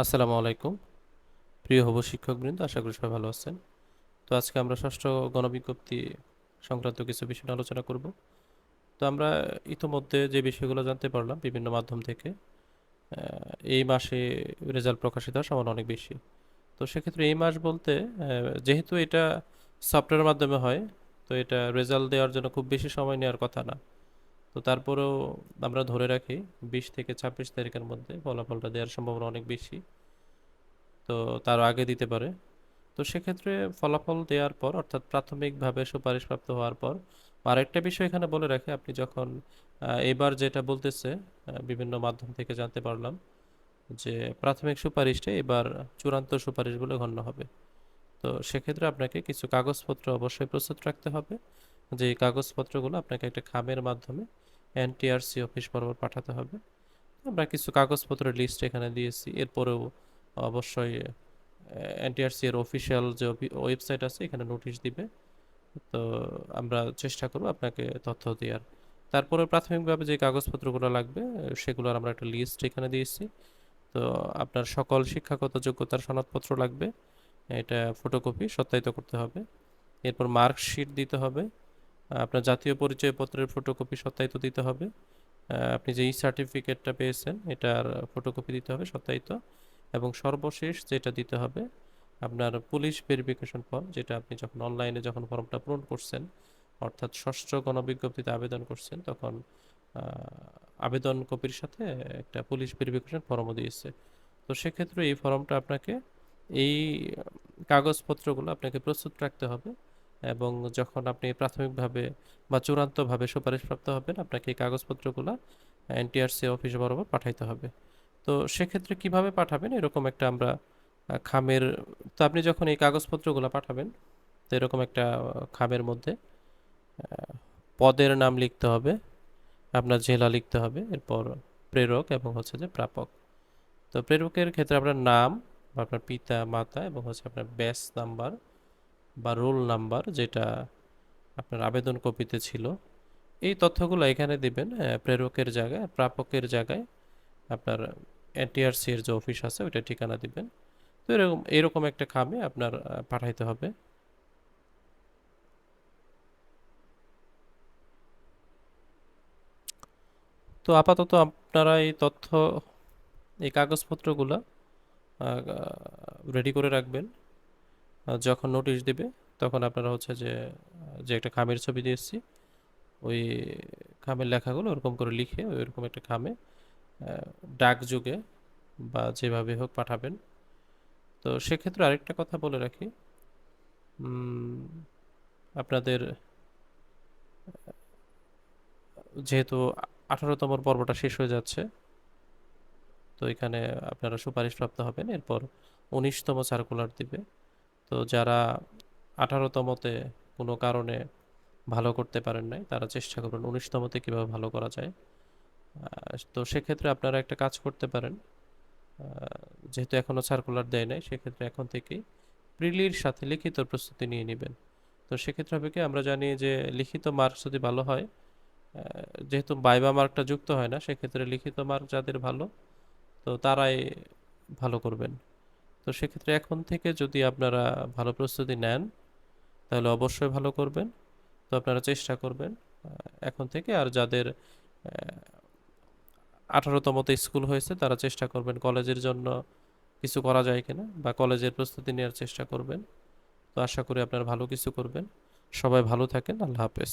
আসসালামু আলাইকুম। প্রিয় হবু শিক্ষকবৃন্দ, আশা করি সবাই ভালো আছেন। তো আজকে আমরা ষষ্ঠ গণবিজ্ঞপ্তি সংক্রান্ত কিছু বিষয় নিয়ে আলোচনা করব। তো আমরা ইতোমধ্যে যে বিষয়গুলো জানতে পারলাম বিভিন্ন মাধ্যম থেকে এই মাসে রেজাল্ট প্রকাশিত হওয়ার সম্ভাবনা অনেক বেশি। তো সেক্ষেত্রে এই মাস বলতে যেহেতু এটা সফটওয়্যারের মাধ্যমে হয়, তো এটা রেজাল্ট দেওয়ার জন্য খুব বেশি সময় নেওয়ার কথা না। তো তারপরেও আমরা ধরে রাখি, বিশ থেকে ছাব্বিশ তারিখের মধ্যে ফলাফলটা দেওয়ার সম্ভাবনা অনেক বেশি। তো তার আগে দিতে পারে। তো সেক্ষেত্রে ফলাফল দেওয়ার পর, অর্থাৎ প্রাথমিকভাবে সুপারিশপ্রাপ্ত হওয়ার পর, আরেকটা বিষয় এখানে বলে রাখে, আপনি যখন এবার যেটা বলতেছে বিভিন্ন মাধ্যম থেকে জানতে পারলাম যে প্রাথমিক সুপারিশটা এবার চূড়ান্ত সুপারিশ বলে গণ্য হবে। তো সেক্ষেত্রে আপনাকে কিছু কাগজপত্র অবশ্যই প্রস্তুত রাখতে হবে। যে কাগজপত্রগুলো আপনাকে একটা খামের মাধ্যমে এনটিআরসি অফিস বরাবর পাঠাতে হবে। আমরা কিছু কাগজপত্রের লিস্ট এখানে দিয়েছি। এরপরেও অবশ্যই এনটিআরসি এর অফিসিয়াল যে ওয়েবসাইট আছে, এখানে নোটিশ দিবে। তো আমরা চেষ্টা করব আপনাকে তথ্য দেওয়ার। তারপরে প্রাথমিকভাবে যে কাগজপত্রগুলো লাগবে, সেগুলোর আমরা একটা লিস্ট এখানে দিয়েছি। তো আপনার সকল শিক্ষাগত যোগ্যতার সনদপত্র লাগবে। এটা ফটোকপি সত্যায়িত করতে হবে। এরপর মার্কশিট দিতে হবে। আপনার জাতীয় পরিচয়পত্রের ফটোকপি সত্যায়িত দিতে হবে। আপনি যে ই সার্টিফিকেটটা পেয়েছেন, এটার ফটোকপি দিতে হবে সত্যায়িত। এবং সর্বশেষ যেটা দিতে হবে, আপনার পুলিশ ভেরিফিকেশন ফর্ম যেটা আপনি যখন অনলাইনে যখন ফর্মটা পূরণ করছেন, অর্থাৎ ষষ্ঠ গণবিজ্ঞপ্তিতে আবেদন করছেন, তখন আবেদন কপির সাথে একটা পুলিশ ভেরিফিকেশন ফর্মও দিয়েছে। তো সেক্ষেত্রে এই ফর্মটা আপনাকে, এই, কাগজপত্রগুলো আপনাকে প্রস্তুত রাখতে হবে। এবং যখন আপনি প্রাথমিকভাবে বা চূড়ান্তভাবে সুপারিশপ্রাপ্ত হবেন, আপনাকে এই কাগজপত্রগুলো এনটিআরসি অফিস বরাবর পাঠাইতে হবে। তো সেক্ষেত্রে কীভাবে পাঠাবেন? এরকম একটা আমরা খামের, তো আপনি যখন এই কাগজপত্রগুলো পাঠাবেন, তো এরকম একটা খামের মধ্যে পদের নাম লিখতে হবে, আপনার জেলা লিখতে হবে, এরপর প্রেরক এবং হচ্ছে যে প্রাপক। তো প্রেরকের ক্ষেত্রে আপনার নাম, আপনার পিতা, মাতা এবং হচ্ছে আপনার ব্যাস নাম্বার বা রোল নাম্বার যেটা আপনার আবেদন কপিতে ছিল, এই তথ্যগুলো এখানে দিবেন প্রেরকের জায়গায়, প্রাপকের জায়গায় আপনার এনটিআরসি এর যে অফিস আছে ওইটা ঠিকানা দিবেন। তো এরকম এরকম একটা খামে আপনার পাঠাইতে হবে। তো আপাতত আপনারা এই তথ্য, এই কাগজপত্রগুলো রেডি করে রাখবেন। যখন নোটিশ দিবে, তখন আপনারা হচ্ছে যে যে একটা খামের ছবি দিয়েছি ওই খামের লেখাগুলো ওরকম করে লিখে ওইরকম একটা খামে ডাকযোগে বা যেভাবে হোক পাঠাবেন। তো সেক্ষেত্রে আরেকটা কথা বলে রাখি আপনাদের যেহেতু আঠারোতম পর্বটা শেষ হয়ে যাচ্ছে, তো এখানে আপনারা সুপারিশপ্রাপ্ত হবেন। এরপর উনিশতম সার্কুলার দিবে। তো যারা আঠারোতমতে কোনো কারণে ভালো করতে পারেন নাই, তারা চেষ্টা করবেন উনিশতমতে কীভাবে ভালো করা যায়। তো সেক্ষেত্রে আপনারা একটা কাজ করতে পারেন। যেহেতু এখনও সার্কুলার দেয় নাই, সেক্ষেত্রে এখন থেকেই প্রিলির সাথে লিখিত প্রস্তুতি নিয়ে নেবেন। তো সেক্ষেত্রে হবে কি, আমরা জানি যে লিখিত মার্কস যদি ভালো হয় যেহেতু বাইবা মার্কটা যুক্ত হয় না, সেক্ষেত্রে লিখিত মার্ক যাদের ভালো, তো তারাই ভালো করবেন। তো সেক্ষেত্রে এখন থেকে যদি আপনারা ভালো প্রস্তুতি নেন, তাহলে অবশ্যই ভালো করবেন। তো আপনারা চেষ্টা করবেন এখন থেকে। আর যাদের আঠারোতমতে স্কুল হয়েছে, তারা চেষ্টা করবেন কলেজের জন্য কিছু করা যায় কিনা বা কলেজের প্রস্তুতি নেওয়ার চেষ্টা করবেন। তো আশা করি আপনারা ভালো কিছু করবেন। সবাই ভালো থাকেন। আল্লাহ হাফেজ।